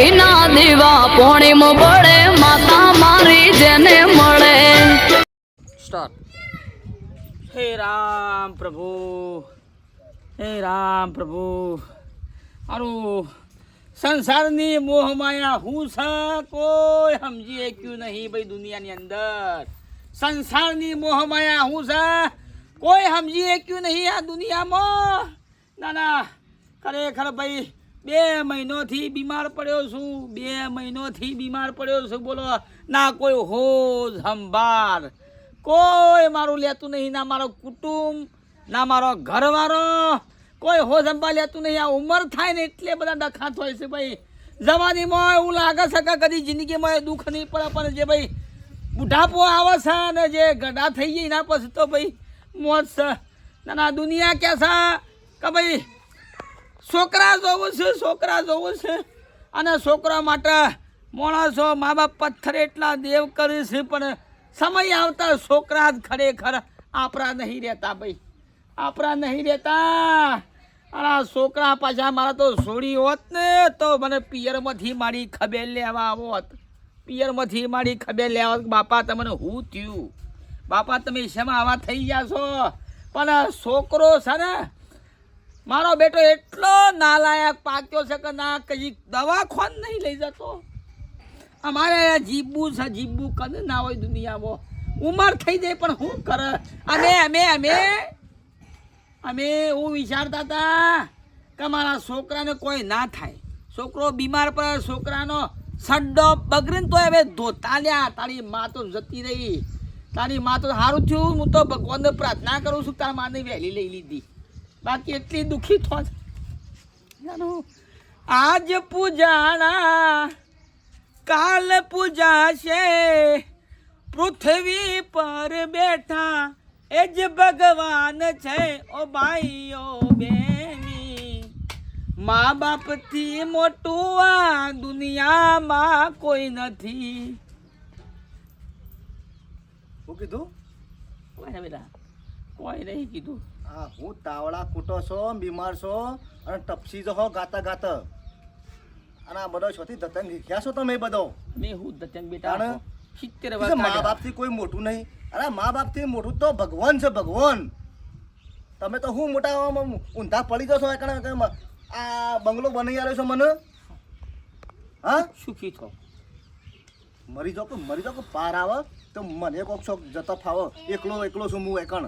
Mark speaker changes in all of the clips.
Speaker 1: ઘીના દીવા પોણીમ બળે માતા મારી જેને મળે.
Speaker 2: સ્ટાર્ટ. હે રામ પ્રભુ, હે રામ પ્રભુ. અરુ સંસારની મોહમાયા હું છે, કોઈ સમજી શક્યું નહીં ભાઈ દુનિયાની અંદર. સંસારની મોહમાયા હું છે, કોઈ સમજી શક્યું નહીં આ દુનિયામાં. ના ના, ખરેખર ભાઈ બે મહિનોથી બીમાર પડ્યો છું. બે મહિનોથી બીમાર પડ્યો છું. બોલો, ના, કોઈ હોજ સંભાળ કોઈ મારું લેતું નહીં, ના મારો કુટુંબ, ના મારો ઘરવાળો. કોઈ હો સંભાળ લેતું નહીં. આ ઉંમર થાય ને એટલે બધા ડખાત હોય છે ભાઈ. જવાનીમાં એવું લાગે છે કે કદી જિંદગીમાં દુઃખ નહીં પડે, પણ જે ભાઈ બુઢાપો આવે છે અને જે ગડા થઈ ગઈ, એના પછી તો ભાઈ મોજ છે. ના દુનિયા કે કે ભાઈ છોકરા જોવું છે, છોકરા જોવું છે. અને છોકરા માટે માણસો મા બાપ પથ્થર એટલા દેવ કરે છે, પણ સમય આવતા છોકરા જ ખરેખર આપણા નહીં રહેતા ભાઈ. આપણા નહીં રહેતા. અને છોકરા પાછા મારા તો છોડી હોત ને, તો મને પિયરમાંથી મારી ખબે લેવા આવોત. પિયરમાંથી મારી ખબે લેવા બાપા, તમને હું થયું? બાપા, તમે શેમાં આવા થઈ ગયા છો? પણ છોકરો છે ને મારો બેટો એટલો નાલાયક પાક્યો છે કે ના કઈ દવાખાન નહીં લઈ જતો. અમારે અહીંયા જીબુ છે, જીબુ કદ ના હોય દુનિયામાં. ઉંમર થઈ જાય પણ શું કરે? અમે અમે અમે અમે એવું વિચારતા હતા કે મારા છોકરાને કોઈ ના થાય. છોકરો બીમાર પડે, છોકરાનો સડ્ડો બગડીને તો હવે ધોતા લ્યા તારી મા તો જતી રહી. તારી મા તો સારું થયું, હું તો ભગવાનને પ્રાર્થના કરું છું તારા માને વહેલી લઈ લીધી. બાકી એટલી દુઃખી થો આજ પૂજાણા કાલ પૂજાશે પૃથ્વી પર બેઠા એ જ ભગવાન છે ઓ ભાઈઓ બેની મા બાપથી મોટું આ દુનિયામાં કોઈ નથી.
Speaker 3: શું કીધું?
Speaker 2: કોઈ નહીં કીધું?
Speaker 3: હા હું તાવડા કૂટો છો બીમાર છો અને ટપસી જહો ગાતા ગાતા. અને આ બધો છોથી દતંગ શીખ્યા છો તમે બધો?
Speaker 2: મેં હું દતંગ બેટા? સિત્તેર
Speaker 3: મા બાપથી કોઈ મોટું નહીં. અરે મા બાપથી મોટું તો ભગવાન છે ભગવાન. તમે તો હું મોટા ઊંધા પડી જશો કારણ આ બંગલો બની આવ્યો છો મને? હા?
Speaker 2: સુખી છો.
Speaker 3: મરી જાઓ કે મરી જાઓ કે પાર આવે તો મને કોક શોખ જતો ફાવો. એકલો એકલો છું હું એકણ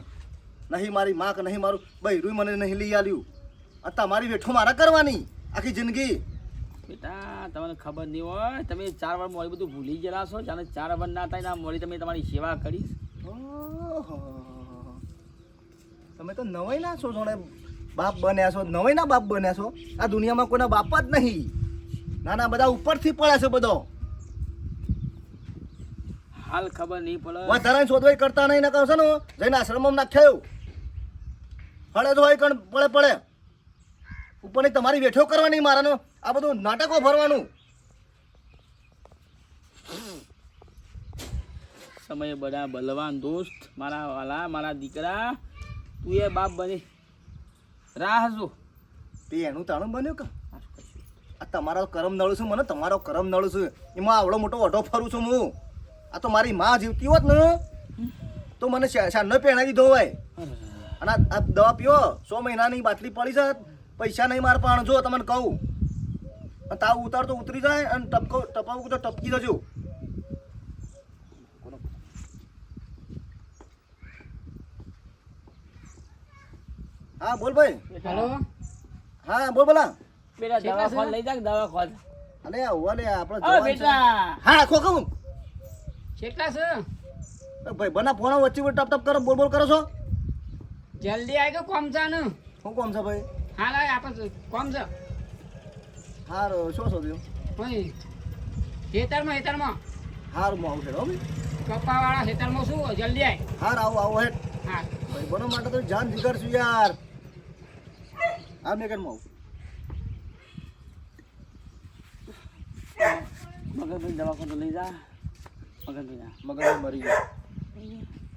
Speaker 3: નહીં મારી માં કે નહીં મારું. બૈરું મને નહીં લઈ આવ્યું આ તમારી વેઠો મારા કરવાની. આખી જિંદગી.
Speaker 2: બેટા તમને ખબર નહીં હોય તમે ચાર વાર મોડી બધું ભૂલી ગયેલા છો. જાણે ચાર વાર ના થાય ના મોડી તમે તમારી સેવા કરીશ.
Speaker 3: તમે તો નવાઈ ના છો જોણે. બાપ બન્યા છો નવાઈ ના બાપ બન્યા છો. આ દુનિયામાં કોઈના બાપ જ નહીં. નાના બધા ઉપરથી પડ્યા છે બધો.
Speaker 2: હાલ ખબર નહીં પડે.
Speaker 3: વધારાની શોધવાઈ કરતા નહીં ના કહો છો ને જઈને આશ્રમમાં નાખ્યો હળે તો હોય કણ પડે પડે. ઉપરની તમારી વેઠો કરવાની મારાનો આ બધું નાટકો ભરવાનું.
Speaker 2: સમયે બધા બલવાન દોસ્ત મારા વાલા મારા દીકરા તું એ બાપ બની. રાહ જો
Speaker 3: તે એનું તાણું બન્યું કે? આ તમારો કરમ નળું છું મને તમારો કરમ નળું છું. એમાં આવડો મોટો ઓઢો ફરું છું હું. આ તો મારી માં જીવતી હોત ને તો મને શાનો પહેણાવી દીધો હોય. અને આ- દવા પીવો સો મહિનાની બાટલી પડી છે પૈસા નહીં માર પણ જો તમને કહું. અને તાવ ઉતાર તો ઉતરી જાય અને ટપકો ટપાવું તો ટપકી જજો. હા બોલ ભાઈ.
Speaker 4: હેલો.
Speaker 3: હા બોલ બોલા
Speaker 2: બેટા દવા ખોલ લઈ જા દવા ખોલ?
Speaker 3: અરે આવું અલે આપણે
Speaker 2: બેટા.
Speaker 3: હા ખોખું કહું
Speaker 4: કેટલા છે?
Speaker 3: ભાઈ બના ફોન વચ્ચે ટપ ટપ કરો બોલ બોલ કરો છો?
Speaker 4: જલ્દી આવી ગયો કોમ છે ને
Speaker 3: શું કોમ છે ભાઈ?
Speaker 4: હા લાય આપણે કોમ છે.
Speaker 3: હારો શું શોધ્યું
Speaker 4: ભાઈ ખેતરમાં ખેતરમાં.
Speaker 3: હાર હું આવશે છે હો ભાઈ.
Speaker 4: કપ્પાવાળા ખેતરમાં શું? જલ્દી આય.
Speaker 3: હાર આવો આવો હેઠ
Speaker 4: હા.
Speaker 3: ભાઈ બનો માટે તો જાન જીગર છું યાર. આ મેં કેમ આવું?
Speaker 2: મગનભાઈ દવા ખોલ લઈ જા. મગનભાઈ
Speaker 3: મગજ મરી ગયા.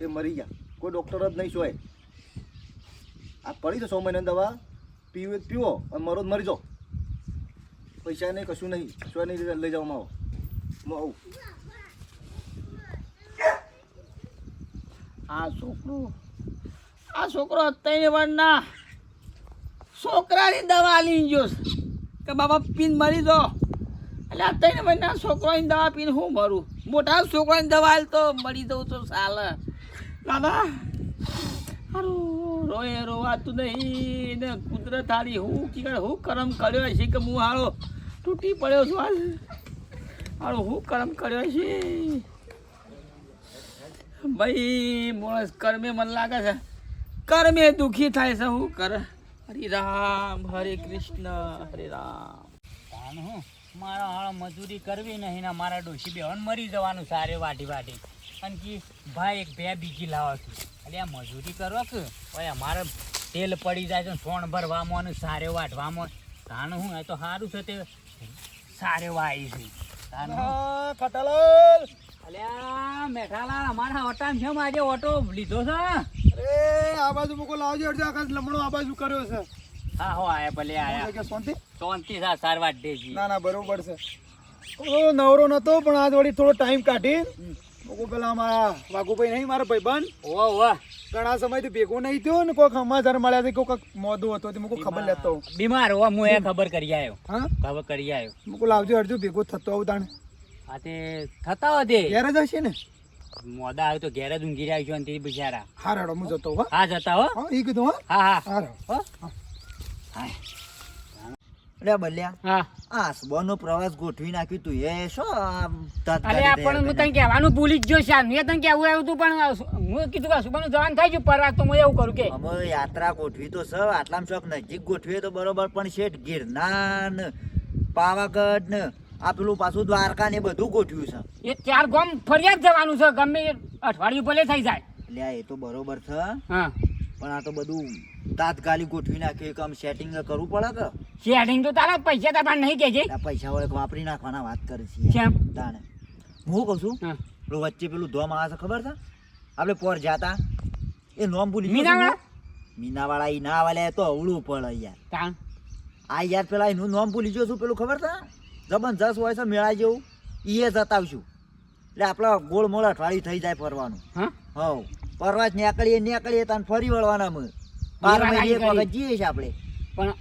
Speaker 3: એ મરી ગયા. કોઈ ડોક્ટર જ નહીં સોય. આ પડી છે સો મહિનાની દવા. પીવે, પીવો અને મરો મરી જાઓ. પૈસા નહીં, કશું નહીં. સોય નહીં, લઈ જાઓ હું આવું.
Speaker 2: આ છોકરો આ છોકરો અત્યારની વારના છોકરાની દવા લઈ ગયો કે બાબા પીન મરી દો એટલે અત્યારે વારના છોકરાની દવા પીને હું મરું? મોટા છોકરાની દવા આલ તો મળી જવું તો ચાલે દાદા. રોય રોવાતું નહીં. ને કુદરત હારી હું કી હું કરમ કર્યો છે કે હું હારો તૂટી પડ્યો છું હાલ. હારું હું કરમ કર્યો છે ભાઈ માણસ કર્મે મન લાગે છે. કર્મે દુઃખી થાય છે હું કર. હરે રામ હરે કૃષ્ણ હરે રામ
Speaker 5: હું. મારા હાળ મજૂરી કરવી નહીં ને મારા ડોશી બેહન મરી જવાનું સારે વાટી વાટી અને કે ભાઈ એક બે બીજી લાવો છું. એટલે આ મજૂરી કરો કે? ભાઈ અમારે તેલ પડી જાય છે સોણ ભરવામાં ને સારે વાટવામાં તાણ હું એ તો સારું છે તે સારે વાઈ છે.
Speaker 3: ખટાલાલ.
Speaker 5: અલ્યા મેઠાલાલ અમારા ઓટામ છે આજે ઓટો લીધો છે?
Speaker 3: અરે આ બાજુ મૂકો લાવજો લમણો આ બાજુ કર્યો છે.
Speaker 5: હા હો આયા ભલે આયા.
Speaker 3: કે શાંતિ
Speaker 5: શાંતિ સા સાર વાટ દેજી.
Speaker 3: ના ના બરોબર છે. ઓ નવરો નતો પણ આજ વળી થોડો ટાઈમ કાઢી. મૂકો પેલા અમારા વાઘુભાઈ નહીં મારા ભાઈબંધ.
Speaker 5: ઓવા ઓવા
Speaker 3: ઘણા સમયથી ભેગો નહીં થયો ને કોઈક સમાચાર મળ્યા છે કોઈક મોદું હતો તે મૂકો ખબર લેતો
Speaker 5: બીમાર હોવા હું એ ખબર કરી આવ્યો
Speaker 3: હા?
Speaker 5: ખબર કરી આવ્યો
Speaker 3: મૂકો લાવજો અડજો ભેગો થતો આવું તાણે.
Speaker 5: આ તે થતા હોતે
Speaker 3: ઘેર જ હશે ને?
Speaker 5: મોદા આવ્યો તો ઘેર જ ઊંઘી રહ્યા છો તે બિચારા.
Speaker 3: હા રડો હું જતો
Speaker 5: હા. જતા હો.
Speaker 3: ઈ કીધું હા.
Speaker 5: હા હા.
Speaker 3: હો.
Speaker 6: અરે બલ્યા
Speaker 5: હા.
Speaker 6: આ આસબાનો પ્રવાસ ગોઠવી નાખ્યું તું. એ શું
Speaker 5: અરે પણ હું તને કહેવાનું ભૂલી જ ગયો છે. મેં તને કેવું આવ્યું પણ હું કીધું કે સુબાનું જવાનું થાય છે પરવા તો હું એવું કરું કે.
Speaker 6: અમે યાત્રા ગોઠવી તો સર આટલામાં શોખ નજીક ગોઠવીએ તો બરોબર પણ શેઠ ગિરનાર ને પાવાગઢ ને આ પેલું પાછું દ્વારકા ને બધું ગોઠવ્યું છે.
Speaker 5: એ ચાર ગામ ફરિયાદ જવાનું છે ગમે અઠવાડિયું ભલે થઈ જાય.
Speaker 6: એટલે એ તો બરોબર છે.
Speaker 5: હા.
Speaker 6: પણ આ તો બધું તાત્કાલિક ગોઠવી નાખ્યું એક આમ સેટિંગ કરવું પડે કે?
Speaker 5: સેટિંગ તો તારા પૈસા તારા નહીં કહેજે
Speaker 6: પૈસા હોય વાપરી નાખવાના વાત કરે છે.
Speaker 5: કેમ?
Speaker 6: તાણે. હું કહું છું પેલું વચ્ચે પેલું ધોમ આવે છે ખબર છે? આપણે પોર જાતા. એ નોમ ભૂલી
Speaker 5: મીનાવાળા?
Speaker 6: મીનાવાળા ઈ ના વાલે તો અવળું પડે યાર. આ યાર પેલા એનું નોમ ભૂલી ગયો છું પેલું ખબર છે? જબરજસ્ત હોય છે મેળા જેવું. એ એ જતાવશું. એટલે આપણા ગોળ મોળ અઠવાડિયું થઈ જાય ફરવાનું.
Speaker 5: હા?
Speaker 6: હવ. ફરવા જ નીકળીએ નીકળીએ તાન ફરી વળવાના અમે. બાર મહિને એક વખત જઈએ છીએ આપણે.
Speaker 5: પણ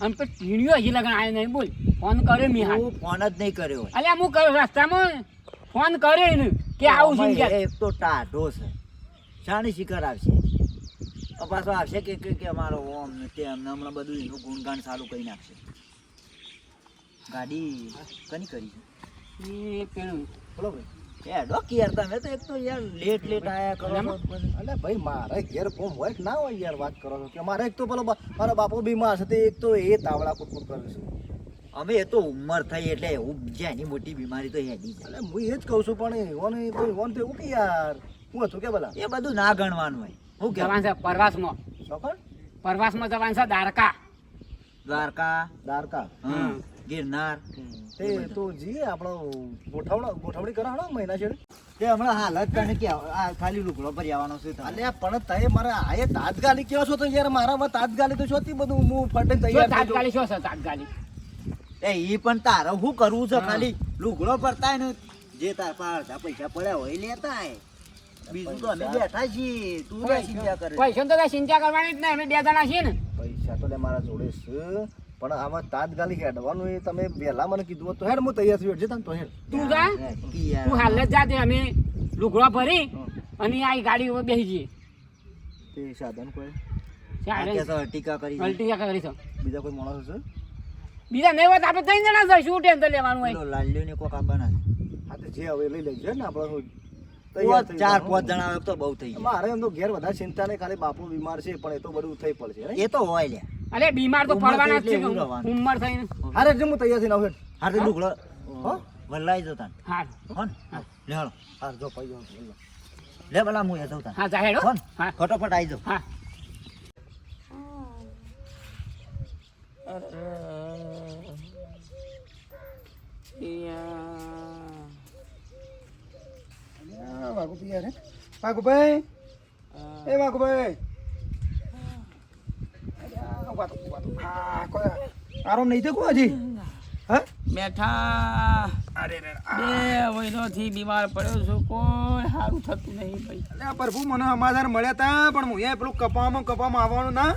Speaker 5: આમ તો ટીણીઓ હજી લગન આવ્યો નહીં બોલ. ફોન કર્યો મેં
Speaker 6: હું ફોન જ નહીં કર્યો.
Speaker 5: અલ્યા હું કર્યો રસ્તામાં? ફોન કર્યો એને કે આવું છું
Speaker 6: એક તો ટાઢો છે. જાણી શિકાર આવશે. પાછો આવશે કે કે- કે અમારો ઓમ ને ને હમણાં બધું એનું ગુણગાન ચાલુ કરી નાખશે. ગાડી કની કરી છે?
Speaker 5: એ પેલું.
Speaker 6: બોલો ભાઈ. એ ડોકી યાર તમે તો એક તો યાર લેટ લેટ આયા કરો છો.
Speaker 3: અલે ભાઈ મારે ઘેર ફોમ હોય કે ના હોય યાર વાત કરો છો? કે મારે એક તો પેલો મારો બાપો બીમાર છે તે એક તો એ તાવડા કુટકુટ કરે છે.
Speaker 6: અમે એ તો ઉંમર થઈ એટલે એવું જેની મોટી બીમારી તો હેડી છે
Speaker 3: એટલે હું એ જ કહું છું પણ તો તો કે યાર હું હતું કે ભલા?
Speaker 6: એ બધું ના ગણવાનું હોય. હું કે
Speaker 5: છે પરવાસમાં.
Speaker 3: ચોકડ
Speaker 5: પરવાસમાં જવાનું છે દ્વારકા.
Speaker 6: દ્વારકા.
Speaker 3: દ્વારકા.
Speaker 6: હમ, ગિરનાર.
Speaker 3: તે તો જી આપણો ગોઠવણો ગોઠવણી કરાવણો મહિના છેડે.
Speaker 6: તે હમણાં હાલત તને કે આ ખાલી લુગડો પર આવવાનો છે તારે.
Speaker 3: પણ તય મારા આ એ તાત્કાલિક કેવો છો તો યાર? મારામાં તાત્કાલિક તો છોતી બધું. હું ફટે તૈયાર.
Speaker 5: તાત્કાલિક શું તાત્કાલિક
Speaker 6: એ ઈ પણ તારે શું કરવું છે ખાલી? લુગડો પરતાય ને જે તાર પાસે પૈસા પડ્યા હોય એ લેતા આય. બીજું તો અમે બેઠા છીએ. તું ના ચિંતા કરે.
Speaker 5: પૈસા તો ચિંતા કરવાની જ નહીં અમે બે જણા છીએ ને.
Speaker 3: પૈસા તો લે મારા જોડે છે. પણ આમાં તાત્કાલિક હેડવાનું એ તમે વહેલા મને કીધું હોત તો હેડ હું તૈયાર છું હેડજે તો હેડ.
Speaker 5: તું
Speaker 6: ગા
Speaker 5: તું હાલ જ જાતે અમે લુગડો ભરી અને આ ગાડી ઉપર બેસી જઈએ.
Speaker 3: તે સાધન કોઈ?
Speaker 6: ટીકા કરી છે.
Speaker 3: બીજા કોઈ માણસ છે
Speaker 5: બીજા નહીં હોત આપણે ત્રણ જણા જઈશું શું ટેન્શન લેવાનું હોય?
Speaker 6: લાલ્યો ને કોક આપવાના છે.
Speaker 3: હા તો જે હવે લઈ લેજો ને આપણે
Speaker 6: ચાર પાંચ જણા આવે તો બહુ થઈ
Speaker 3: મારે એમ તો ઘેર વધારે ચિંતા નહીં ખાલી બાપુ બીમાર છે પણ એ તો બધું થઈ પડશે હે?
Speaker 6: એ તો હોય લ્યા.
Speaker 5: અરે બીમાર તો પડવાના જ છે. ઉંમર થઈને.
Speaker 3: અરે જે હું તૈયાર થઈને આવું
Speaker 6: હારે લુગડો
Speaker 3: હો?
Speaker 6: વલ્લાઈ જતા
Speaker 5: હા.
Speaker 6: હો ને? લે હાલો.
Speaker 3: હાર જો પઈ જો
Speaker 6: લે ભલા હું એ તાન.
Speaker 5: હા જા હેડો.
Speaker 6: હો?
Speaker 5: હા.
Speaker 6: ફટાફટ આવી
Speaker 3: યાર હે? વાઘુભાઈ. એ વાઘુભાઈ. અરે કોઈ આરામ નહીં થયો કોઈ હજી? હા?
Speaker 2: બેઠા. બે મહિનોથી બીમાર પડ્યો છું કોઈ સારું થતું નહીં ભાઈ.
Speaker 7: અલ્યા પ્રભુ મને સમાધાન મળ્યા હતા પણ હું અહીંયા પેલું કપામાં કપામાં આવવાનું ના.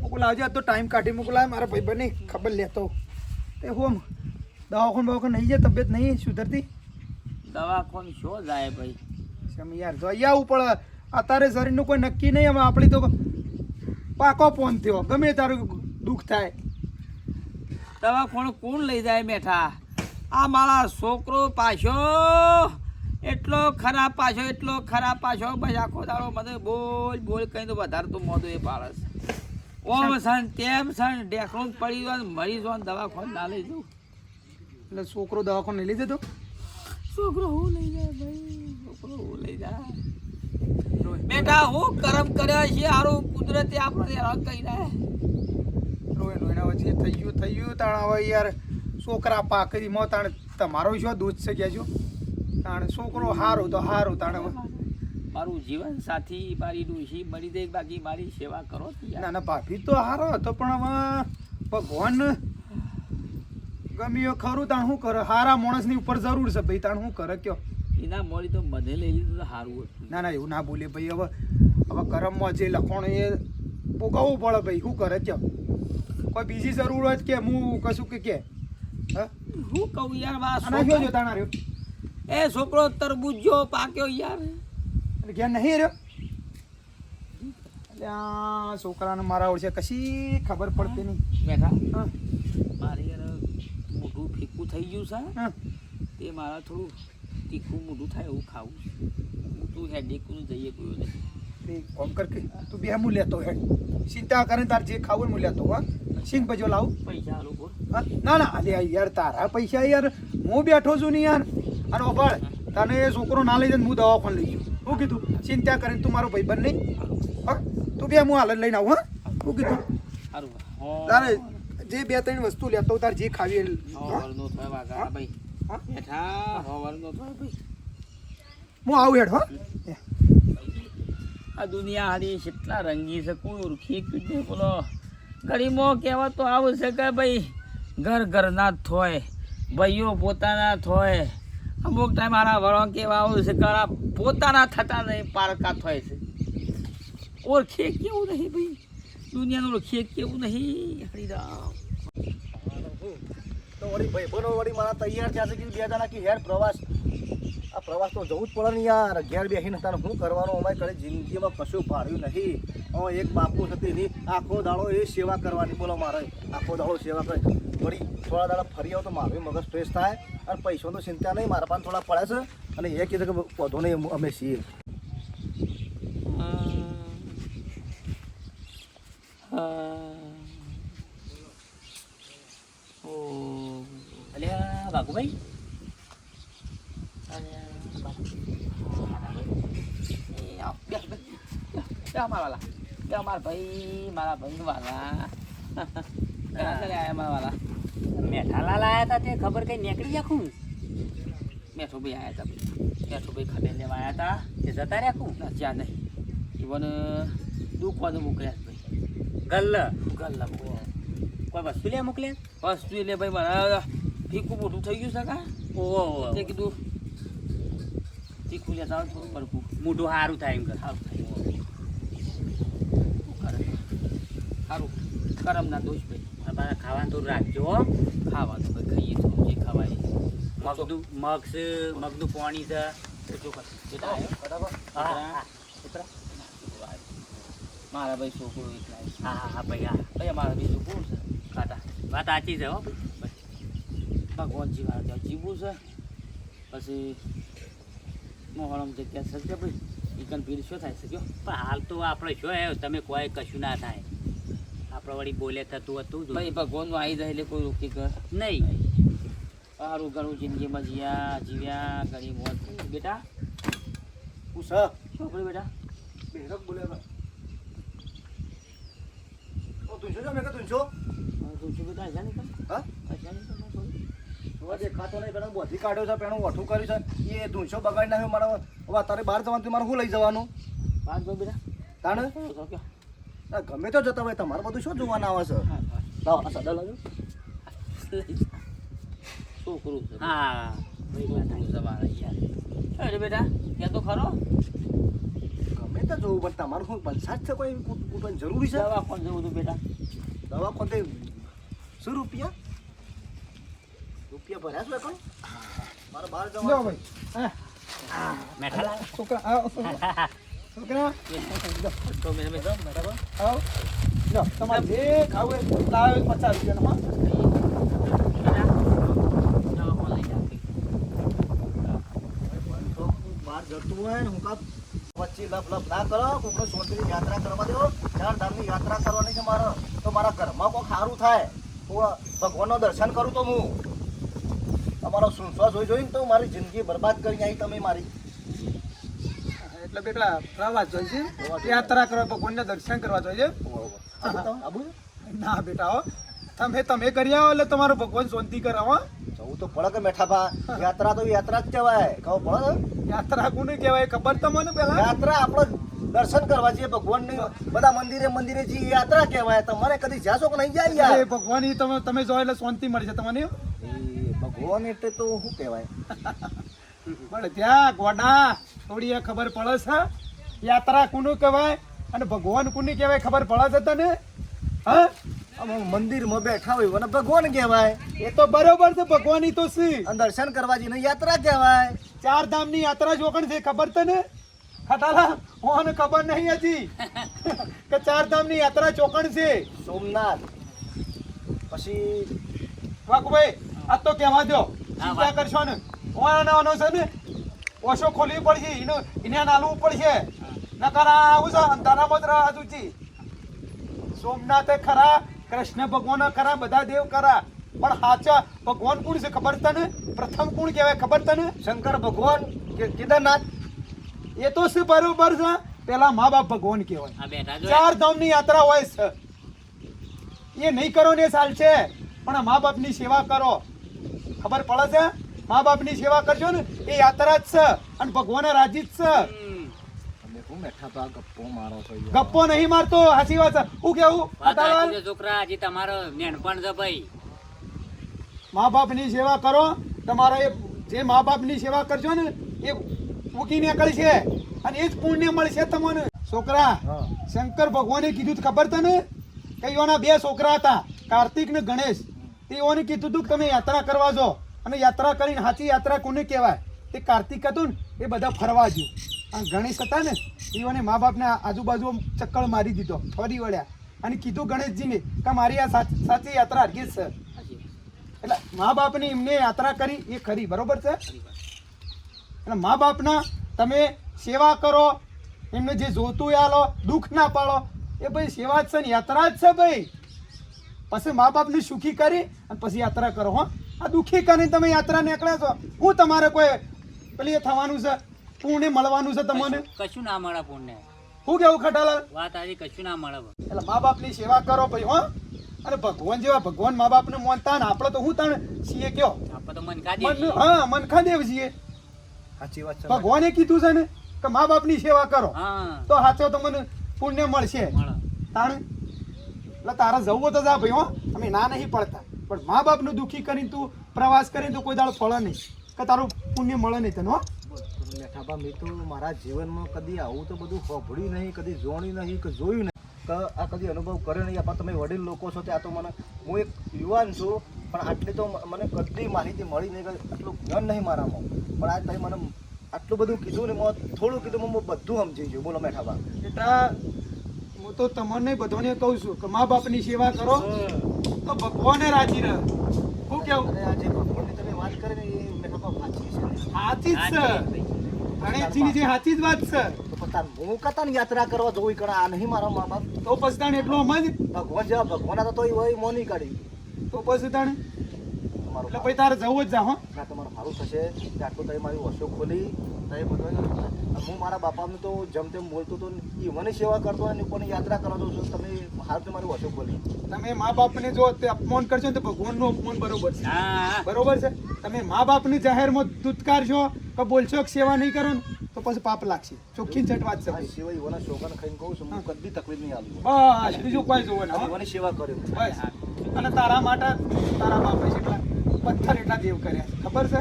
Speaker 7: મૂકું લાવજે તો ટાઈમ કાઢી મૂકું મારા ભાઈ ખબર લેતો. તે હોમ દવાખાન બવાખાન નહીં જાય તબિયત નહીં સુધરતી?
Speaker 2: દવાખાન શું જાય ભાઈ?
Speaker 7: યાર જો અહીંયા આવવું પડે અત્યારે શરીરનું કોઈ નક્કી નહીં હવે આપણી તો પાકો ફોન થયો. ગમે તારું દુઃખ થાય.
Speaker 2: દવાખાને કોણ લઈ જાય બેઠા? આ મારા છોકરો પાછો. એટલો ખરાબ પાછો એટલો ખરાબ પાછો. બસ આખો દાડો મને બોલ બોલ કઈ તો વધારે તો મોદો એ પાડસ ઓમ સન તેમ સન ડેકડું પડી જાય મરી ને દવાખાને ના લઈ જવું
Speaker 7: એટલે છોકરો દવાખાને લઈ લીધો
Speaker 2: છોકરો હું લઈ જાય ભાઈ? છોકરો હું લઈ જાય? બેટા હું કરમ કર્યા છે હારું કુદરતે આપણે રંગ કરી રહ્યા
Speaker 7: રોય રોયના વચ્ચે થઈ ગયું થઈ ગયું તાણ હવે યાર છોકરા પાકરી મો તાણ તમારો શું દૂધ છે કે છો તાણ છોકરો હારું તો હારું તાણ હવે.
Speaker 2: મારું જીવન સાથી મારી ડોશી મરી દે બાકી મારી સેવા કરો.
Speaker 7: ના ના ભાભી તો હારો હતો પણ હવે ભગવાન ગમ્યો ખરું તાણ શું કરે? હારા માણસની ઉપર જરૂર છે ભાઈ તાણ શું કરે કયો?
Speaker 2: એના મોડી તો મને લઈ લીધું તો સારું હતું.
Speaker 7: ના ના એવું ના બોલે ભાઈ હવે હવે કરમમાં જે લખણ એ પોગાવવું પડે ભાઈ. શું કરે કે કોઈ બીજી જરૂર હોય કે હું કશું કે કે. હું?
Speaker 2: કહું યાર
Speaker 7: આના શું જો તાણા રહ્યો?
Speaker 2: એ છોકરો તરબૂજો પાક્યો યાર.
Speaker 7: એટલે ઘેર નહીં રહ્યો? એટલે આ છોકરાને મારા ઓળશે કશી ખબર પડતી નહીં.
Speaker 2: બેઠા.
Speaker 7: હા.
Speaker 2: મારે યાર મોઢું ફીકું થઈ ગયું છે. તે મારા થોડું તીખું મોઢું થાય એવું ખાવું હું તું હેડેકનું જઈએ કોઈ નહીં
Speaker 7: કોમ કર કે તું બે હું લેતો હેડ. ચિંતા કરે તાર જે ખાવું હું લેતો હા. સિંગ બજો લાવું.
Speaker 2: પૈસા
Speaker 7: હા ના ના અલે યાર તારા પૈસા યાર. હું બેઠો છું ને યાર. અને ઓભાળ તને એ છોકરો ના લઈ જાય હું હું દવાખાને લઈ જઉં. શું કીધું ચિંતા કરીને તું મારો ભાઈ નહીં? હા તું બે હું હાલ લઈને આવું હા. શું કીધું
Speaker 2: સારું.
Speaker 7: તારે જે બે ત્રણ વસ્તુ લેતો તાર તારે જે ખાવી
Speaker 2: બેઠા હવારનો થાય ભાઈ
Speaker 7: હું આવું હેડ હો.
Speaker 2: આ દુનિયા હારી કેટલા રંગી છે કોઈ ઓળખી કીધું બોલો. ગરીબો કહેવા તો આવું છે કે ભાઈ ઘર ઘરના જ થોય ભાઈઓ પોતાના થોય. અમુક ટાઈમ મારા વળો કેવા આવું છે કે પોતાના થતા નહીં પારકા થાય છે. ઓળખે કેવું નહીં ભાઈ? દુનિયાનું ઓળખે કેવું નહીં? હરિરામ.
Speaker 3: તો ભાઈ બનો વળી મારા તૈયાર થયા કે બે જણા કે પ્રવાસ. આ પ્રવાસ તો જવું જ પડે ને યાર. ઘેર બેસીને તારે શું કરવાનું? અમારે કરે જિંદગીમાં કશું પાડ્યું નહીં. હું એક બાપુ હતી નહીં આખો દાડો એ સેવા કરવાની. બોલો મારે. આખો દાડો સેવા કરે. વળી થોડા દાડા ફરી આવો તો મારું મગજ ફ્રેશ થાય. અને પૈસાની ચિંતા નહીં. મારા પાસે થોડા પડે છે. અને એ કીધું કે વધુ નહીં, અમે છીએ.
Speaker 2: ઓ. અલ્યા બાબુભાઈ મારા ભાઈ મારા ભાઈ વાલા મારા વાલા
Speaker 5: મેઠાલા લાયા હતા તે ખબર કઈ નીકળી રાખું
Speaker 2: મેઠો ભાઈ આવ્યા હતા મેઠો ભાઈ ખબર લેવા આયા હતા
Speaker 5: તે જતા રાખું
Speaker 2: ના નહીં ઈવન દુકાને મોકલ્યા ભાઈ
Speaker 5: ગલ્લ
Speaker 2: ગલ્લા
Speaker 5: કોઈ વસ્તુ લે મોકલે
Speaker 2: વસ્તુ લે ભાઈ મારા ફીકું મોટું થઈ ગયું છે કા?
Speaker 5: ઓહો.
Speaker 2: તે કીધું તીખું લેતા થોડું પરકું
Speaker 5: મોઢું સારું થાય એમ કર.
Speaker 2: સારું થાય. સારું કરમ ના દોષ ભાઈ.
Speaker 5: તમારે ખાવાનું થોડું રાખજો હો.
Speaker 2: ખાવાનું ભાઈ ખાઈએ તો જે ખવાય.
Speaker 5: મગનું મગ છે. મગનું પાણી છે
Speaker 2: મારા ભાઈ છોકરો એકલા
Speaker 5: હા હા હા ભાઈ હા.
Speaker 2: ભાઈ મારા ભાઈ કોણ છે? ખાતા
Speaker 5: વાત સાચી છે હો.
Speaker 2: ભગવાન જીવા ત્યાં જીવવું છે. પછી મોહરમ જગ્યા સજ્જ ભાઈ ઈકન ભીડ શું થાય છે
Speaker 5: પણ હાલ તો આપણે શું એ તમે કોઈ કશું ના થાય. આપણે વળી બોલે થતું હતું જ.
Speaker 2: ભાઈ ભગવાનનું આવી જાય એટલે કોઈ રોકી કર
Speaker 5: નહીં.
Speaker 2: સારું ઘણું જિંદગીમાં જીયા જીવ્યા ઘણી મોત બેટા
Speaker 3: હું સર
Speaker 2: છોકરી બેટા?
Speaker 3: બેરક બોલે ઓ તું છો? મેં કે તું છો
Speaker 2: તું શું બેટા ને
Speaker 3: હા?
Speaker 2: ને?
Speaker 3: જોવા દેખાતો નહીં પેલા બોધી કાઢ્યો છે પેલું વઠું કર્યું છે. એ ધૂંસો બગાડી નાખ્યો મારા હવે તારે બહાર જવાનું મારે શું લઈ જવાનું?
Speaker 2: બહાર જો બેટા.
Speaker 3: તાણે? ગમે તો જતા હોય તમારે બધું શું જોવાના આવે છે. લાવો આ સાદા લાવો
Speaker 2: છોકરું છે?
Speaker 5: હા.
Speaker 2: યાર
Speaker 5: અરે બેટા? ત્યાં તો ખરો?
Speaker 3: ગમે તો જોવું પણ તમારું શું પંચાયત છે કોઈ કૂટ- કૂટવાની જરૂરી છે?
Speaker 5: દવા કોણ જવું તું બેટા.
Speaker 3: દવા શું રૂપિયા? રૂપિયા ભર્યા છો કોણ મારે બહાર
Speaker 7: લો ભાઈ. હા.
Speaker 5: મેઠા
Speaker 7: છોકરા આવો છોકરા.
Speaker 2: તો મેં મેં જાઉં બરાબર
Speaker 7: આવો લો તમારે જે ખાવું એ લાવે પચાસ રૂપિયાનો
Speaker 5: દવા
Speaker 3: બહાર જતું હોય ને હું કાં વચ્ચે લપ લપ ના કરો કોકનો સોંદરી યાત્રા કરવા દો. ચાર ધામની યાત્રા કરવાની છે મારે. તો મારા ઘરમાં કોઈ સારું થાય. હું ભગવાનનું દર્શન કરું તો હું. તમારો સુનસવા જોઈ જોઈને તો મારી જિંદગી બરબાદ કરી આવી તમે મારી.
Speaker 7: એટલે બેટા પ્રવાસ જોઈ છે. યાત્રા કરવા ભગવાનના દર્શન કરવા જોઈએ ના બેટા હો. તમે તમે કરી આવો એટલે તમારો ભગવાન શાંતિ કરાવો
Speaker 3: જવું તો પડે કે મેઠાભા યાત્રા તો યાત્રા જ કહેવાય. કહો પડે
Speaker 7: યાત્રા કોને કહેવાય? ખબર તમને પેલા?
Speaker 3: યાત્રા આપણો દર્શન કરવા જઈએ. ભગવાનની બધા મંદિરે મંદિરે જઈએ. યાત્રા કહેવાય. તમારે કદી જાશો કે નહીં જાય
Speaker 7: ભગવાન તમે તમે જો એટલે શાંતિ મળશે તમને
Speaker 3: એ ભગવાન એટલે તો શું કહેવાય?
Speaker 7: પણ ત્યાં ગોડા થોડી એ ખબર પડે છે. યાત્રા કોનું કહેવાય? અને ભગવાન કોની કહેવાય ખબર પડે છે તને? હા?
Speaker 3: મંદિરમાં બેઠા હોય અને ભગવાન કહેવાય.
Speaker 7: એ તો બરોબર છે ભગવાન તો
Speaker 3: અને દર્શન કરવા જઈને યાત્રા કહેવાય.
Speaker 7: ચાર ધામની યાત્રા જોકણ છે ખબર તને? ખટાલા ઓને ખબર નહીં હતી કે ચાર ધામની યાત્રા ચોકણ છે.
Speaker 3: સોમનાથ. પછી
Speaker 7: વાકુભાઈ આ તો કહેવા દો ચિંતા કરશો ને? ઓનો ઓનો છે ને? ઓછો ખોલવી પડશે એનું એને નાલવું પડશે. નકર આવું છે અંધારામાં જ રાહ ઊંચી સોમનાથ ખરા કૃષ્ણ ભગવાન ખરા બધા દેવ ખરા. પણ સાચા ભગવાન કોણ છે ખબર તને? પ્રથમ કોણ કહેવાય ખબર તને?
Speaker 3: શંકર ભગવાન કે કેદારનાથ?
Speaker 7: એ તો શું બરોબર છે? પેલા મા બાપ ભગવાન કહેવાય.
Speaker 5: ચાર ધામની
Speaker 7: ચાર ધામની યાત્રા હોય છે. એ નહીં કરો ને ચાલશે પણ મા બાપની સેવા કરો. ખબર પડે છે? મા બાપની સેવા કરજો ને એ યાત્રા જ છે અને ભગવાન રાજી જ છે.
Speaker 3: ગપ્પો મારો છો યાર.
Speaker 7: ગપ્પો નહીં મારતો હાસી વાત હું કેવું?
Speaker 5: છે છોકરા હજી તમારો નેનપણ છે ભાઈ.
Speaker 7: મા બાપની સેવા કરો તમારે એ જે મા બાપની સેવા કરજો ને એ ઉકી નીકળશે અને એ જ પુણ્ય મળશે તમને. છોકરા શંકર ભગવાને કીધું તું ખબર તને? કે બે છોકરા હતા કાર્તિક ને ગણેશ. તેઓને કીધું તું કે તમે યાત્રા કરવા જો અને યાત્રા કરીને સાચી યાત્રા કોને કહેવાય? તે કાર્તિક હતું ને, એ બધા ફરવા ગયો. અને ગણેશ હતા ને, તેઓને મા બાપને આજુબાજુ ચક્કર મારી દીધો, ફરી વળ્યા. અને કીધું ગણેશજીને કે, મારી આ સાચ- યાત્રા હરગીજ છે એટલે મા બાપની એમને યાત્રા કરી, એ ખરી. બરોબર છે? અને મા બાપના તમે સેવા કરો, એમને જે જોતું એ આલો, દુઃખ ના પાડો, એ ભાઈ સેવા જ છે ને, યાત્રા જ છે ભાઈ. પછી મા બાપને સુખી કરી અને પછી યાત્રા કરો હો. આ દુઃખી કરીને તમે યાત્રા નીકળ્યા છો. હું તમારે કોઈ પેલી એ થવાનું છે? પુણ્ય મળવાનું છે તમને?
Speaker 5: કશું- ના મળે પુણ્ય.
Speaker 7: હું કેવું ખટાલ
Speaker 5: વાત આજે કશું ના મળે.
Speaker 7: એટલે મા બાપની સેવા કરો ભાઈ હો. અને ભગવાન જેવા ભગવાન મા બાપને મોનતા ને આપણે તો હું તાણ છીએ કયો?
Speaker 5: આપણે તો
Speaker 7: મનખા
Speaker 5: દેવ
Speaker 7: હા મનખા દેવ છીએ.
Speaker 3: સાચી વાત છે.
Speaker 7: ભગવાને કીધું છે ને કે મા બાપની સેવા કરો.
Speaker 5: હા.
Speaker 7: તો સાચો તમને પુણ્ય મળશે. તાણ? એટલે તારા જવું તો જા ભાઈ હો. અમે ના નહીં પડતા. પણ મા બાપનું દુઃખી કરીને તું પ્રવાસ કરીને તો કોઈ દાડો ફળે નહીં. કે તારું પુણ્ય મળે નહીં તને હો.
Speaker 3: મેઠાબા મેં તો મારા જીવનમાં કદી આવું તો બધું હોભળ્યું નહીં કદી જોણ્યું નહીં કે જોયું નહીં. કે આ કદી અનુભવ કર્યો નહીં. આપણા તમે વડીલ લોકો છો ત્યાં તો મને હું એક યુવાન છું પણ આટલી તો મને કદી માહિતી મળી નહીં કે આટલું જ્ઞાન નહીં મારામાં. પણ આજ તમે મને આટલું બધું કીધું ને મેં થોડું કીધું મેં બધું સમજી ગયું. બોલો મેઠાબા
Speaker 7: એટલા તો તમને બધાને કહું છું કે મા બાપની સેવા કરો તો ભગવાને રાજી રહે. શું કેવું
Speaker 3: આજે ભગવાનની તમે વાત કરી ને એ મેં સાચી છે.
Speaker 7: સાચી જ છે. ગણેશજીની જે સાચી જ વાત છે.
Speaker 3: હું કતાની યાત્રા કરવા જવું કણ આ નહીં મારા મા બાપ?
Speaker 7: તો પછી તાણે એટલો
Speaker 3: ભગવાન જેવા ભગવાન હતા તો એ મો મોની કાઢી.
Speaker 7: તો પછી તાણે?
Speaker 3: તમારું
Speaker 7: એટલે પછી તારે જવું જ જા હો.
Speaker 3: ના તમારું સારું થશે. કે આટલું તમે મારી વસ્તુ ખોલી તમે બધું હું મારા બાપાને તો જેમ તેમ બોલતો હતો એ મને સેવા કરતો અને ઉપરની યાત્રા કરાવતો છું તમે હાલ તો મારી વસ્તુ ખોલી.
Speaker 7: તમે મા બાપને જો તે અપમાન કરશો ને તો ભગવાનનું અપમાન બરોબર છે. બરોબર છે? તમે મા બાપની જાહેરમાં દૂતકારશો કે બોલશો કે સેવા નહીં કરો તો પછી પાપ લાગશે. ચોખ્ખી જ વાત છે.
Speaker 3: સિવાય એવાના છોકરાને ખાઈને કહું છું હું કદી તકલીફ નહીં આવું
Speaker 7: બસ બીજું કોઈ જોવે ના હો.
Speaker 3: એવાની સેવા કર્યો.
Speaker 7: બસ. અને તારા માટે તારા બાપે જેટલા પથ્થર એટલા દેવ કર્યા. ખબર છે?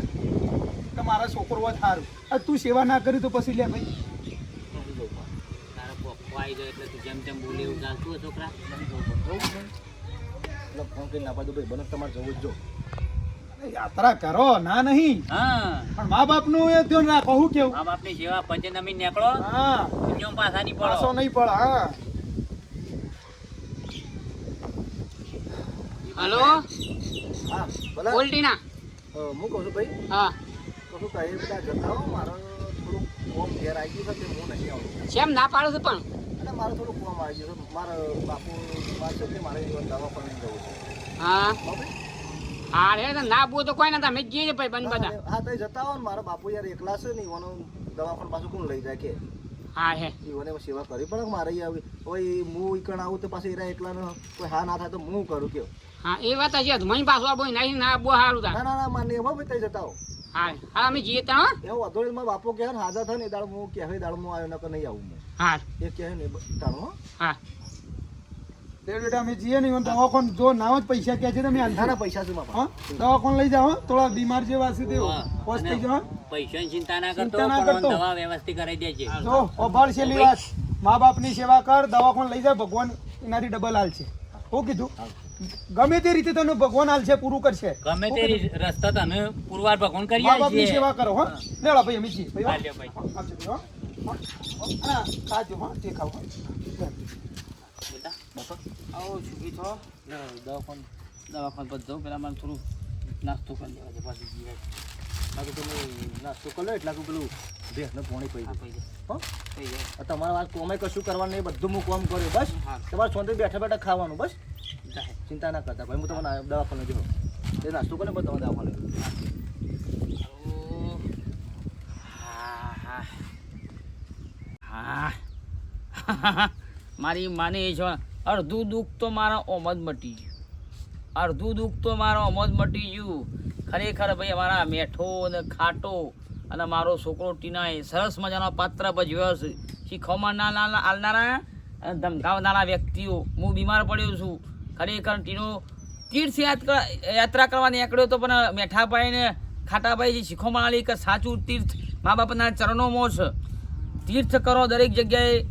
Speaker 7: કે મારા છોકરો હોય સારું આ તું સેવા ના કરી તો પછી લે ભાઈ.
Speaker 5: એટલે તું જેમ તેમ બોલે એવું ચાલતું છોકરા
Speaker 3: ફોન કરીને ના પાડો ભાઈ બને તમારે જવું જ જો
Speaker 7: યાત્રા કરો, ના નહીં. પણ મા બાપનું એ ધ્યાન રાખો, હું કેવું?
Speaker 5: મા બાપની સેવા પચે નમી નીકળો
Speaker 7: હા.
Speaker 5: દુનિયા પાછા નહીં
Speaker 7: પાછો
Speaker 5: પડો
Speaker 7: નહીં પડે, હા.
Speaker 4: હલો?
Speaker 3: હા ભલે.
Speaker 4: પોલ્ટીના
Speaker 3: હું કહું છું ભાઈ
Speaker 4: હા.
Speaker 3: કહું કઈ બધા જતા હો મારો થોડું કોમ ઘેર આવી ગયું છે હું નહીં આવું
Speaker 4: કેમ ના પાડો છો પણ?
Speaker 3: અને મારે થોડું કોમ આવી ગયું છે. મારે બાપુ વાત છે કે મારે દવા પર જવું છે.
Speaker 4: હા? હા રે તો ના બોલ તો કોઈ ના તમે જઈએ ભાઈ બંધ બધા.
Speaker 3: હા તો જતા હો ને મારા બાપુ યાર એકલા છે ને ઈવાનો દવાખાન પાછું કોણ લઈ જાય કે?
Speaker 4: હા હે.
Speaker 3: ઈવોને સેવા કરી પણ મારે આવી ઓય હું ઈકણ આવું તો પાછી એરા એકલા કોઈ હા ના થાય તો હું કરું કે?
Speaker 4: હા એ વાત છે મને પાછું આ બોય નહીં ના બો હારું તા
Speaker 3: ના ના ના માન્ય હો ભાઈ તઈ જતા હા.
Speaker 4: હા અમે જઈએ તા હો.
Speaker 3: એવું અધોડી માં બાપો કે હાજર થાય ને એ દાડ હું કહે દાડ હું આવ્યો નકર નહીં આવું હું.
Speaker 4: હા.
Speaker 3: એ કે ને તાણું હા.
Speaker 7: બેટા અમે જઈએ નહીં દવાખાન જો ના હોય પૈસા કે છે તમે
Speaker 3: ના પૈસા છે માપા
Speaker 7: દવાખાન લઈ જાઓ થોડા બીમાર જેવા છે તે
Speaker 5: હા.
Speaker 7: હોશ
Speaker 5: અને
Speaker 7: થઈ જાઓ
Speaker 5: પૈસાની ચિંતા ના કરતો
Speaker 7: ચિંતા ના કરતો.
Speaker 5: દવા વ્યવસ્થિત કરાવી દેજે.
Speaker 7: જો અભાળ છે વાત મા બાપની સેવા કર દવાખાન લઈ જા ભગવાન એનાથી ડબલ હાલ છે હું કીધું? ગમે તે રીતે તને ભગવાન હાલ છે પૂરું કરશે.
Speaker 5: ગમે તે રસ્તા તને પુરવાર ભગવાન કરી
Speaker 7: મા બાપની સેવા કરો હો. લેડો ભાઈ અમે છીએ ભાઈ હો.
Speaker 5: ભાઈ.
Speaker 7: હા, ભાઈ, હો. ખાજો હો તે ખાવ.
Speaker 5: બેટા,
Speaker 2: આવો છુકી છો. દવાખાન દવાખાન પર જાઉં પેલા મને થોડું નાસ્તો કરી લેવા છે પાછી જીવે
Speaker 3: બાકી તમે નાસ્તો કરી એટલા પેલું ભેંસને પોણી પી
Speaker 2: હા
Speaker 3: દે
Speaker 2: પૈસા થઈ જાય
Speaker 3: આ તમારે વાત કોમે કશું કરવાનું નહીં બધું હું કોમ કર્યું બસ? તમારે સોંતરી બેઠા બેઠા ખાવાનું બસ? ચિંતા ના કરતા ભાઈ હું તમને આ દવાખાને જો એ નાસ્તો પછી તમે દવાખાને
Speaker 2: હા હા હા મારી માને એ અડધું દુઃખ તો મારા ઓમ જ મટી ગયું. અડધું દુઃખ તો મારો ઓમ જ મટી ગયું. ખરેખર ભાઈ, અમારા મેઠો અને ખાટો અને મારો છોકરો ટીનાએ સરસ મજાનો પાત્ર ભજવ્યો છે. શીખવામાં ના આલનારા? અને ધમકાવનારા વ્યક્તિઓ. હું બીમાર પડ્યો છું. ખરેખર ટીનો તીર્થ યાત્રા યાત્રા કરવા નીકળ્યો તો પણ મેઠાભાઈ ને ખાટાભાઈ જે શીખવામાં આલી કે સાચું તીર્થ મા બાપના ચરણોમાં છે. તીર્થ કરો દરેક જગ્યાએ.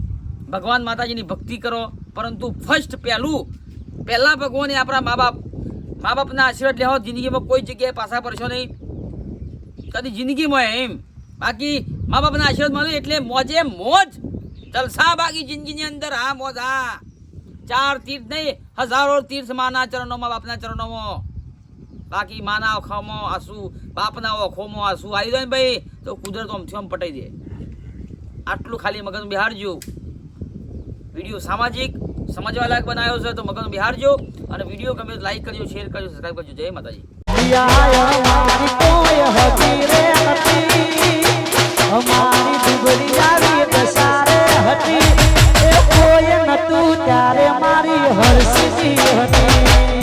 Speaker 2: ભગવાન માતાજીની ભક્તિ કરો. પરંતુ ફર્સ્ટ પહેલું, પહેલાં ભગવાને આપણા મા બાપ મા બાપના આશીર્વાદ લેવા જિંદગીમાં કોઈ જગ્યાએ પાછા પડશો નહીં. કદી જિંદગીમાં એમ. બાકી મા બાપના આશીર્વાદ મળે એટલે મોજે મોજ. જલસા બાકી જિંદગીની અંદર હા મોજ હા ચાર તીર્થ નહીં, હજારો તીર્થ માના ચરણોમાં બાપના ચરણોમાં. બાકી માના ઓખામાં આંસુ, બાપના ઓખોમાં આંસુ આવી જાય ને ભાઈ, તો કુદરત આમથી આમ પટાઈ દે. આટલું ખાલી મગજ બિહારજો. વીડિયો સામાજિક સમજવા લાયક બનાવ્યો છે, તો મગન બિહારજો અને વીડિયો ગમે લાઈક કરજો શેર કરજો સબસ્ક્રાઈબ કરજો. જય માતાજી.
Speaker 1: ત્યારે મારી હરસી હતી.